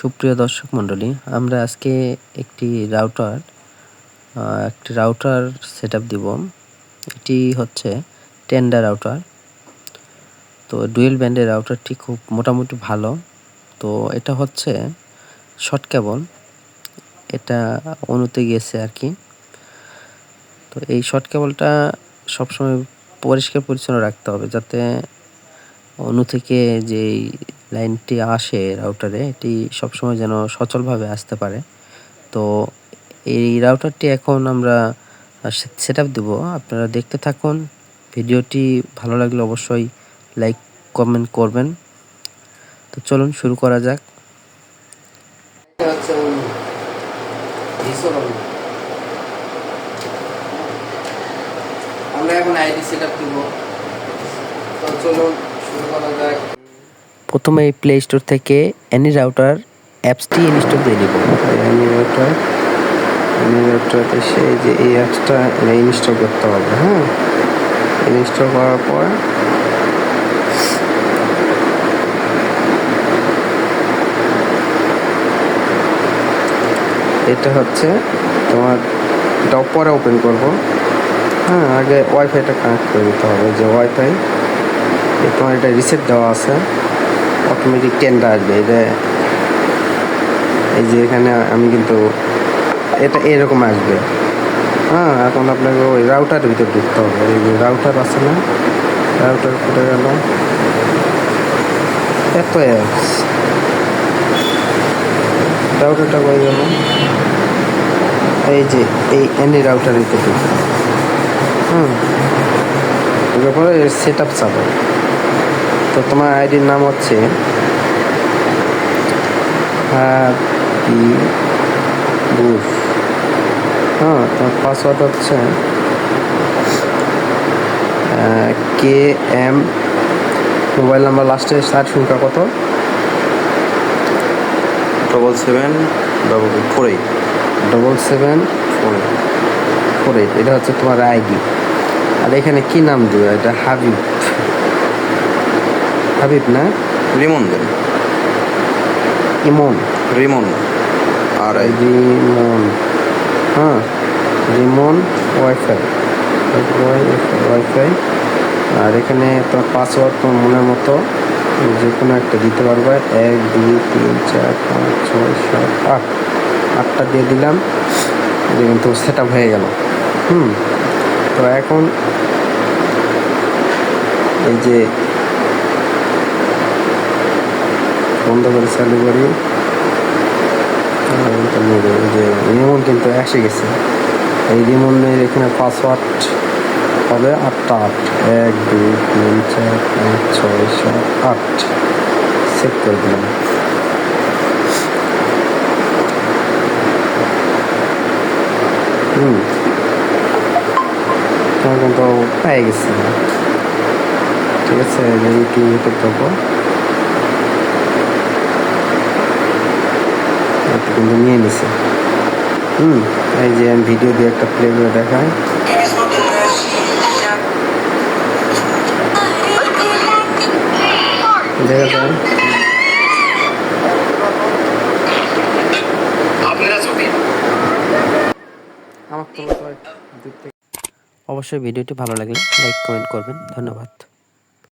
সুপ্রিয় দর্শক মণ্ডলী, আমরা আজকে একটি রাউটার একটি রাউটার সেট আপ দিব। এটি হচ্ছে টেন্ডার রাউটার তো ডুয়েল ব্যান্ডের রাউটারটি খুব মোটামুটি ভালো। তো এটা হচ্ছে শর্ট কেবল এটা অনুতে গেছে আর কি। তো এই শর্ট কেবলটা সবসময় পরিষ্কার পরিচ্ছন্ন রাখতে হবে, যাতে অনু থেকে যেই লাইনটি আসে রাউটারে, এটি সবসময় যেন সচলভাবে আসতে পারে। তো এই রাউটারটি এখন আমরা সেট আপ দেবো। আপনারা দেখতে থাকুন। ভিডিওটি ভালো লাগলে অবশ্যই লাইক কমেন্ট করবেন। তো চলুন শুরু করা যাক। আমরা এখন আইডি সেট আপ দিব। তো চলুন শুরু করা যাক। প্রথমে এই প্লে স্টোর থেকে অ্যানি রাউটার অ্যাপসটি ইনস্টল দিয়ে নিব। অ্যানি রাউটার অ্যানি রাউটার এসে যে এই অ্যাপসটা ইনস্টল করতে হবে হ্যাঁ? ইনস্টল করার পর এটা হচ্ছে তোমার এটা পরে ওপেন করব। হ্যাঁ আগে ওয়াইফাইটা কানেক্ট করে দিতে হবে। যে ওয়াইফাই তোমার এটা রিসেট দেওয়া আছে। অটোমেটিক টেন্ডার আসবে। এটা এই যে এখানে আমি কিন্তু এটা এরকম আসবে। হ্যাঁ এখন আপনাকে ওই রাউটারের ভিতরে ঢুকতে হবে। এই যে রাউটার আছে না রাউটার কোটে গেল। এত অ্যাপস রাউটারটা করে গেল? এই যে, এই এনি রাউটারের ভিতরে হুম পরে সেট আপ চাবো তো তোমার আইডির নাম হচ্ছে হ্যাপি বুফ হ্যাঁ তোমার পাসওয়ার্ড হচ্ছে কে এম মোবাইল নাম্বার লাস্টে চার সংখ্যা কত? Double seven double four eight double seven four eight four eight এটা হচ্ছে তোমার আইডি। আর এখানে কি নাম দিবে এটা হাবিব। হাবিব না? রিমন দেন। ইমন। রিমন। আর রিমন। হ্যাঁ রিমন ওয়াইফাই। ওয়াইফাই। আর এখানে তোমার পাসওয়ার্ড তোমার মনের মতো যে কোনো একটা দিতে পারবে। এক দুই তিন চার পাঁচ ছয় সাত আট। আটটা দিয়ে দিলাম। যে কিন্তু সেট আপ হয়ে গেল। হুম তো এখন এই যে বন্ধ করে চালু করি। যে রিমন কিন্তু এসে গেছে। এই রিমনের এখানে পাসওয়ার্ড হবে আটটা আট। এক, দুই, তিন, চার, পাঁচ, ছয়, সাত, আট। সেট করে দিলাম। হুম। কিন্তু পেয়ে গেছে। ঠিক আছে ইউটিউব ইউটিউব দেবো। কিন্তু নিয়ে নিছে। হুম এই যে আমি ভিডিও দিয়ে একটা প্লে করে দেখাই। দেখা যায় অবশ্যই ভিডিওটি ভালো লাগলে লাইক কমেন্ট করবেন। ধন্যবাদ।